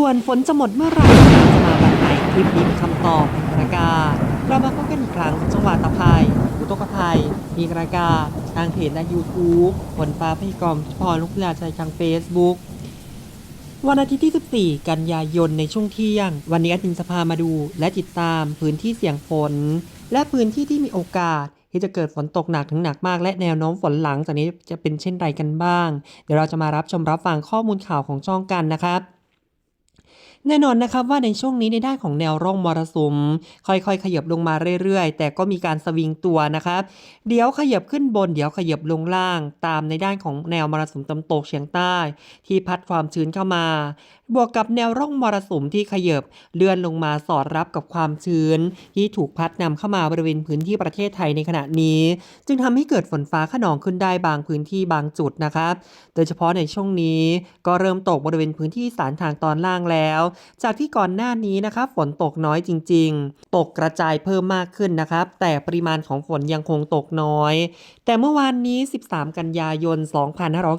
ด่วนฝนจะหมดเมื่อไหร่จะมาแบบไหนคลิปนี้คำตอบประกาเรามาพบกันอีกครั้งจังหวัดตะไคร้อุตกภัย มีประกาทางเพจและ YouTube ฝนฟ้าพยากรณ์พรลูกเรือใจทาง Facebook วันอาทิตย์ที่ 14 กันยายนในช่วงเที่ยง วันนี้อาจินจะพามาดูและติดตามพื้นที่เสี่ยงฝน และพื้นที่ที่มีโอกาสที่จะเกิดฝนตกหนักถึงหนักมาก และแนวโน้มฝนหลังจากนี้จะเป็นเช่นไรกันบ้าง เดี๋ยวเราจะมารับชมรับฟังข้อมูลข่าวของช่องกันนะครับ แน่นอนนะครับว่าในช่วงนี้ในด้านของแนวร่องมรสุม ค่อยๆ ขยับลงมาเรื่อยๆ แต่ก็มีการสวิงตัวนะครับ เดี๋ยวขยับขึ้นบน เดี๋ยวขยับลงล่าง ตามในด้านของแนวมรสุมตะวันตกเฉียงใต้ ที่พัดความชื้นเข้ามา บวกกับแนวร่องมรสุมที่ขยบเลื่อนลงมาสอดรับกับความชื้น ที่ถูกพัดนำเข้ามาบริเวณพื้นที่ประเทศไทยในขณะนี้ จึงทำให้เกิดฝนฟ้าขนองขึ้นได้บางพื้นที่บางจุดนะครับ โดยเฉพาะในช่วงนี้ก็เริ่มตกบริเวณพื้นที่สารทางตอนล่างแล้ว จากที่ก่อนหน้านี้นะครับฝนตกน้อยจริง ๆ ตกกระจายเพิ่มมากขึ้นนะครับ แต่ปริมาณของฝนยังคงตกน้อย แต่เมื่อวานนี้ 13 กันยายน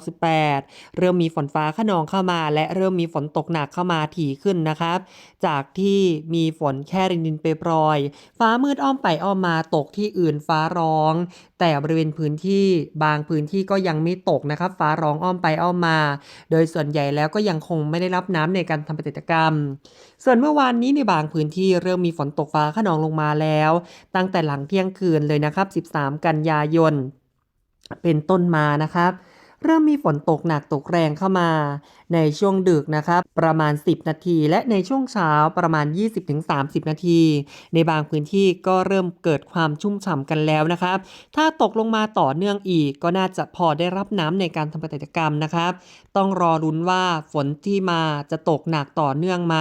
2568เริ่มมีฝนฟ้าขนองเข้ามา และเริ่มมีฝนตกกหนักเข้ามาถี่ขึ้นนะครับ จากที่มีฝนแค่รินดินเปปรอย ฟ้ามืดอ้อมไปอ้อมมาตกที่อื่นฟ้าร้อง แต่บริเวณพื้นที่บางพื้นที่ก็ยังไม่ตกนะครับ ฟ้าร้องอ้อมไปอ้อมมา โดยส่วนใหญ่แล้วก็ยังคงไม่ได้รับน้ำในการทำกิจกรรม ส่วนเมื่อวานนี้ในบางพื้นที่เริ่มมีฝนตกฟ้าขนองลงมาแล้ว ตั้งแต่หลังเที่ยงคืนเลยนะครับ 13 กันยายน เป็นต้นมานะครับ เริ่มมีฝนตกหนักตกแรงเข้ามา ในช่วงดึกนะครับประมาณ 10 นาที และในช่วงเช้าประมาณ 20-30 นาที ในบางพื้นที่ก็เริ่มเกิดความชุ่มฉ่ำกันแล้วนะครับ ถ้าตกลงมาต่อเนื่องอีกก็น่าจะพอได้รับน้ำในการทำกิจกรรมนะครับ ต้องรอรุ้นว่าฝนที่มาจะตกหนักต่อเนื่องไหม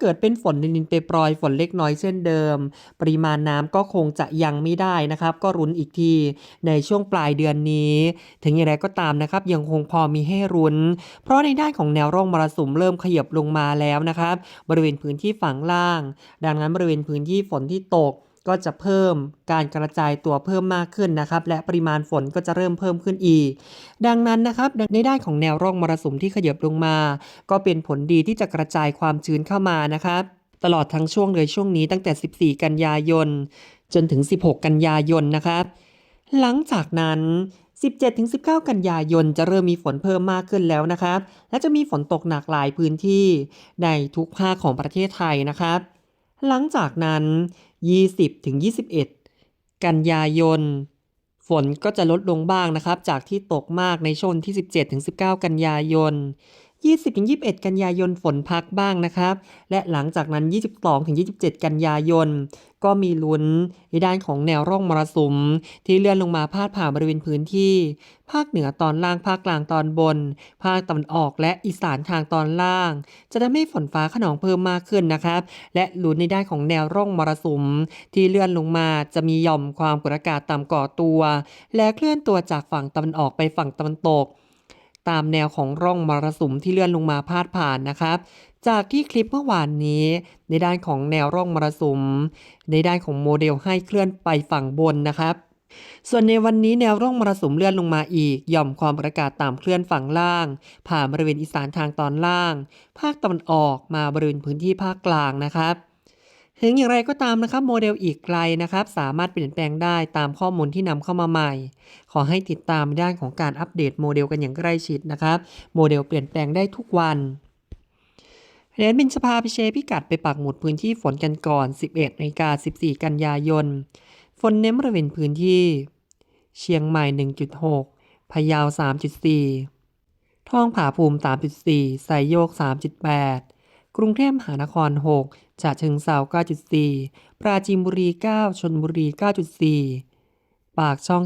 เกิดเป็นฝนดินๆไปปรอยฝนเล็กน้อยเช่นเดิม ปริมาณน้ำก็คงจะยังไม่ได้นะครับ ก็รุ้นอีกทีในช่วงปลายเดือนนี้ ถึงอย่างไรก็ตามนะครับ ยังคงพอมีให้รุ้น เพราะในด้านของแนวร่องมรสุมเริ่มขยับลงมาแล้วนะครับ บริเวณพื้นที่ฝั่งล่าง ดังนั้นบริเวณพื้นที่ฝนที่ตกก็จะเพิ่มการกระจายตัวเพิ่มมากขึ้นนะครับ และปริมาณฝนก็จะเริ่มเพิ่มขึ้นอีก ดังนั้นนะครับในด้านของแนวร่องมรสุมที่ขยับลงมา ก็เป็นผลดีที่จะกระจายความชื้นเข้ามานะครับ ตลอดทั้งช่วงเลยช่วงนี้ตั้งแต่ 14 กันยายน จนถึง 16 กันยายนนะครับ หลังจากนั้น 17-19 กันยายนจะเริ่มมีฝนเพิ่มมากขึ้นแล้วนะครับ และจะมีฝนตกหนักหลายพื้นที่ในทุกภาคของประเทศไทยนะครับ หลังจากนั้น 20-21 กันยายน ฝนก็จะลดลงบ้างนะครับ จากที่ตกมากในช่วงที่ 17-19 กันยายน 20-21 กันยายนฝนพักบ้างนะครับ และหลังจากนั้น 22-27 กันยายน ก็มีลุ้นในด้านของแนวร่องมรสุม ที่เลื่อนลงมาพาดผ่านบริเวณพื้นที่ ภาคเหนือตอนล่างภาคกลางตอนบน ภาคตะวันออกและอีสานทางตอนล่าง จะทำให้ฝนฟ้าขนองเพิ่มมากขึ้นนะครับ และลุ้นในด้านของแนวร่องมรสุม ที่เลื่อนลงมาจะมีหย่อมความกดอากาศต่ำก่อตัว และเคลื่อนตัวจากฝั่งตะวันออกไปฝั่งตะวันตก ตามแนวของร่องมรสุมที่เลื่อนลงมาพาดผ่านนะครับจากที่คลิปเมื่อวานนี้ ในด้านของแนวร่องมรสุม ในด้านของโมเดลให้เคลื่อนไปฝั่งบนนะครับ ส่วนในวันนี้แนวร่องมรสุมเลื่อนลงมาอีกย่อมความกดอากาศต่ำเคลื่อนฝั่งล่าง ผ่านบริเวณอีสานทางตอนล่าง ภาคตะวันออกมาบริเวณพื้นที่ภาคกลางนะครับ ถึงอย่างไรก็ตามนะครับโมเดลอีกไกลนะครับ สามารถเปลี่ยนแปลงได้ตามข้อมูลที่นำเข้ามาใหม่ ขอให้ติดตามด้านของการอัปเดตโมเดลกันอย่างใกล้ชิดนะครับ โมเดลเปลี่ยนแปลงได้ทุกวันเรนบินจะพาไปเชพิกัดไปปักหมุดพื้นที่ฝนกันก่อน 11นาฬิกา14 กันยายน ฝนเน้นบริเวณพื้นที่ เชียงใหม่ 1.6 พะเยา 3.4 ท่องผาภูมิ 3.4 ไซโยก 3.8 กรุงเทพมหานคร 6 ฉะเชิงเทรา9.4 ปราจีนบุรี 9ชลบุรี 9.4 ปากช่อง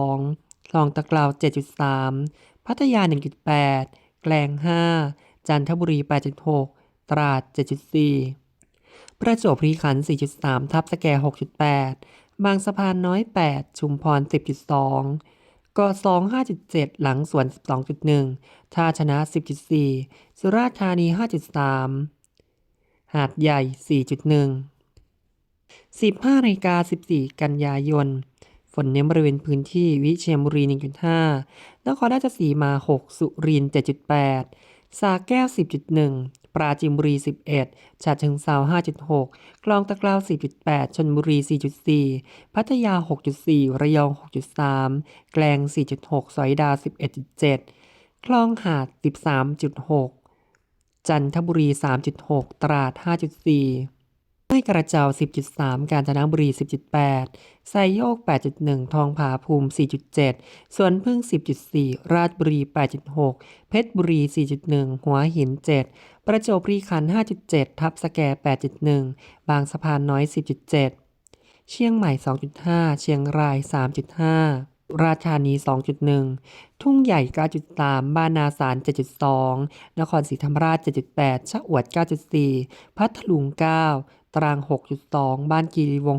10.2 คลองตะกราว 7.3 พัทยา 1.8 แกลง 5 จันทบุรี 8.6 ตราด 7.4 ประจวบคีรีขันธ์ 4.3 ทับสแก 6.8 บางสะพานน้อย 8 ชุมพร 10.2กาะ2 5.7 หลังสวน 12.1 ท่าชนะ 10.4 สุราษฎร์ธานี 5.3 หาดใหญ่ 4.1 15นาฬิกา14 กันยายน ฝนเน้นบริเวณพื้นที่วิเชียรบุรี 1.5 นครราชสีมา 6 สุรินทร์ 7.8 สาแก้ว 10.1 ปราจีนบุรี 11 ฉะเชิงเซา5.6คลองตะกราว4.8ชนบุรี 4.4 พัทยา 6.4 ระยอง 6.3 แกลง 4.6 สอยดา 11.7 คลองหาด 13.6 จันทบุรี 3.6 ตราด 5.4ห้วยกระเจ้า 10.3 กาญจนบุรี 10.8 ไซโยก 8.1 ทองผาภูมิ 4.7 สวนพึ่ง 10.4 ราชบุรี 8.6 เพชรบุรี 4.1 หัวหิน 7 ประจวบรีขันธ์5.7 ทับสแก 8.1 บางสะพานน้อย 10.7 เชียงใหม่ 2.5 เชียงราย 3.5 ราชานี 2.1 ทุ่งใหญ่ 9.3 บานาสาร 7.2 นครศรีธรรมราช 7.8 ชะอวด 9.4 พัทลุง 9 ตรัง 6.2 บ้านกีรีวง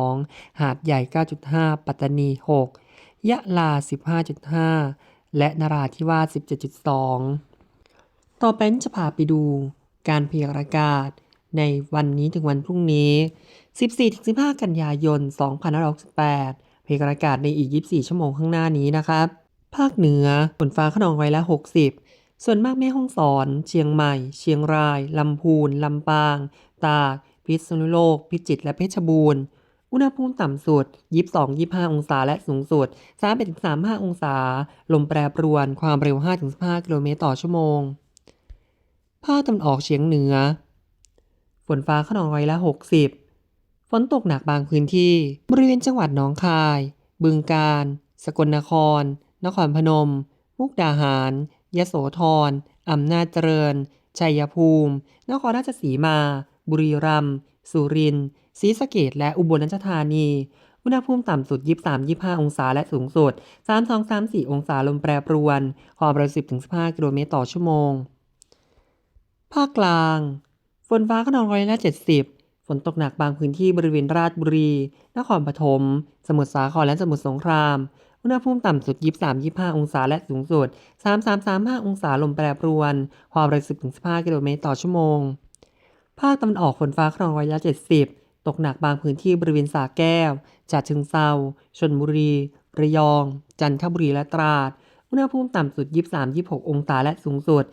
6.2 หาดใหญ่ 9.5 ปัตตานี 6 ยะลา 15.5 และนราธิวาส 17.2 ต่อไปจะพาไปดู การพยากรณ์อากาศในวันนี้ถึงวันพรุ่งนี้ 14-15 กันยายน 2568 พยากรณ์อากาศในอีก 24 ชั่วโมงข้างหน้านี้นะครับ ภาคเหนือฝนฟ้าขนองไว้ละ 60 ส่วนมากแม่ห้องสอน เชียงใหม่ เชียงราย ลำพูน ลำปาง ตาก พิษณุโลก พิจิตร และเพชรบูรณ์ อุณหภูมิต่ำสุด 22-25 องศา และสูงสุด 31-35 องศา ลมแปรปรวน ความเร็ว 5-15 กิโลเมตรต่อชั่วโมง ภาคตะวันออกเฉียงเหนือ ฝนฟ้าขนองร้ละ 60 ฝนตกหนักบางพื้นที่ บริเวณจังหวัดหนองคาย บึงกาฬ สกลนคร นครพนม มุกดาหาร ยโสธร อำนาจเจริญ ชัยภูมิ นครราชสีมา บุรีรัมย์ สุรินทร์ ศรีสะเกษและอุบลราชธานี อุณหภูมิต่ำสุด 23-25 องศาและสูงสุด 32-34 องศาลมแปรปรวน ความเร็ว 10-15 กิโลเมตรต่อชั่วโมง ภาคกลาง ฝนฟ้าขนองร้อยละ 70 ฝนตกหนักบางพื้นที่บริเวณราชบุรี นครปฐม สมุทรสาครและสมุทรสงคราม อุณหภูมิต่ำสุด 23-25 องศาและสูงสุด 33-35 องศาลมแปรปรวน ความเร็ว10-15 กิโลเมตรต่อชั่วโมง ภาคตะวันออกฝนฟ้าขนองร้อยละ 70 ตกหนักบางพื้นที่บริเวณสาแก้วฉะเชิงเซาชลบุรี ระยอง จันทบุรีและตราด อุณหภูมิต่ำสุด 23-26 องศาและสูงสุด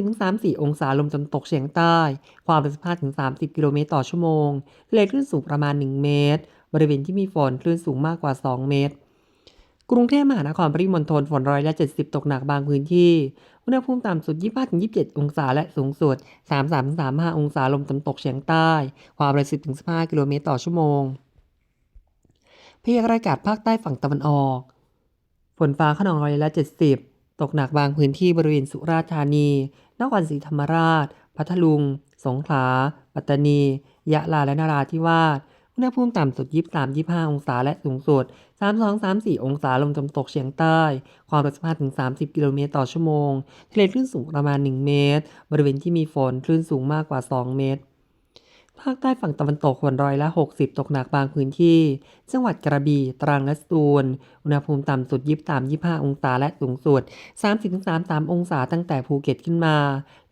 30-34 องศาลมตะวันตกเฉียงใต้ ความเร็ว15-30 กิโลเมตรต่อชั่วโมงทะเลคลื่นสูงประมาณ 1 เมตร บริเวณที่มีฝนคลื่นสูงมากกว่า 2 เมตร กรุงเทพมหานครปริมณฑลฝนร้อยละ70 ตกหนักบางพื้นที่ อุณหภูมิต่ำสุด 25-27 องศาและสูงสุด 33-35 องศาลมตะวันตกเฉียงใต้ ความเร็ว10-15 กิโลเมตรต่อชั่วโมงพยากรณ์อากาศภาคใต้ฝั่งตะวันออก ฝนฟ้าขนองร้อยละ 70 ตกหนักบางพื้นที่บริเวณสุราษฎร์ธานี นครศรีธรรมราช พัทลุง สงขลา ปัตตานี ยะลา และนราธิวาส อุณหภูมิต่ำสุด 23-25 องศา และสูงสุด 32-34 องศา ลมตะวันตกเฉียงใต้ ความเร็ว15-30 กิโลเมตรต่อชั่วโมง ทะเลคลื่นสูงประมาณ 1 เมตร บริเวณที่มีฝนคลื่นสูงมากกว่า 2 เมตร ภาคใต้ฝั่งตะวันตกฝนร้อยละ 60 ตกหนักบางพื้นที่ จังหวัดกระบี่ ตรังและสตูล อุณหภูมิต่ำสุด 23-25 องศาและสูงสุด 30-33 องศาตั้งแต่ภูเก็ตขึ้นมา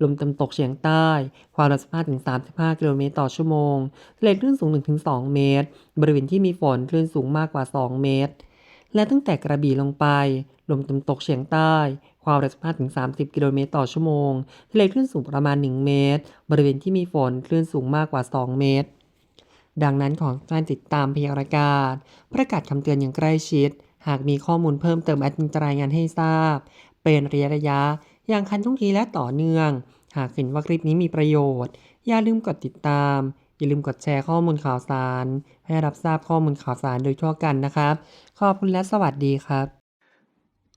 ลมตะวันตกเฉียงใต้ ความเร็ว15-35 กิโลเมตรต่อชั่วโมงทะเลคลื่นสูง 1-2 เมตร บริเวณที่มีฝนคลื่นสูงมากกว่า 2 เมตร และตั้งแต่กระบี่ลงไป ลมตะวันตกเฉียงใต้ ความเร็ว15-30 กิโลเมตรต่อชั่วโมง ทะเลคลื่นสูงประมาณ 1 เมตร บริเวณที่มีฝนคลื่นสูงมากกว่า 2 เมตร ดังนั้นขอการติดตามพยากรณ์อากาศ ประกาศคำเตือนอย่างใกล้ชิด หากมีข้อมูลเพิ่มเติมแอดมินจะรายงานให้ทราบ เป็นระยะระยะ อย่างคันทุ่งทีและต่อเนื่อง หากเห็นว่าคลิปนี้มีประโยชน์ อย่าลืมกดติดตาม อย่าลืมกดแชร์ข้อมูลข่าวสาร ให้รับทราบข้อมูลข่าวสารโดยทั่วกันนะครับ ขอบคุณและสวัสดีครับ